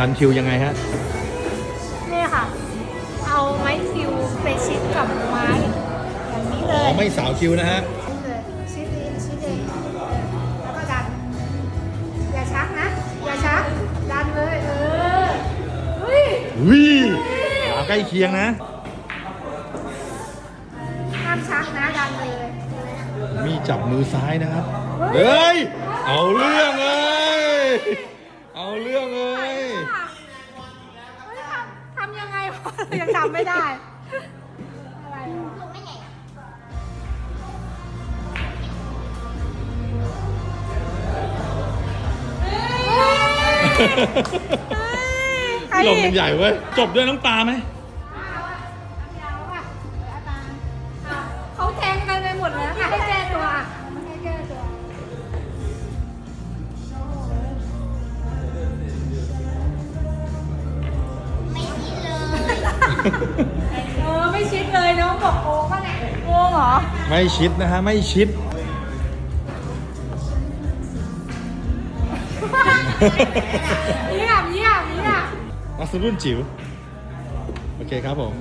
รันคิวยังไงฮะนี่ค่ะ เอาไม้คิวไปชิดกับไม้อย่างนี้เลอ๋อ ยไม่สาวคิวนะฮะเลยชิดเองชิดเองเออแล้วก็ดัน อย่าชักนะ อย่าชัก ดันเลยเออเฮ้ยวิขาใกล้เคียงนะ ห้ามชักนะดันเลย มีจับมือซ้ายนะครับ เฮ้ย เอาเรื่องเลย ยังทำไม่ได้ อะไรวะเฮ้ยใครลงอีกันกใหญ่เว้ย จบด้วยน้ำตาไหม เออไม่ชิดเลยน้องบอกโกงป่ะเนี่ยโกงเหรอ ไม่ชิดนะฮะ ไม่ชิด เยี่ยมเยี่ยมเยี่ยม นักสู้รุ่นจิ๋ว โอเคครับผม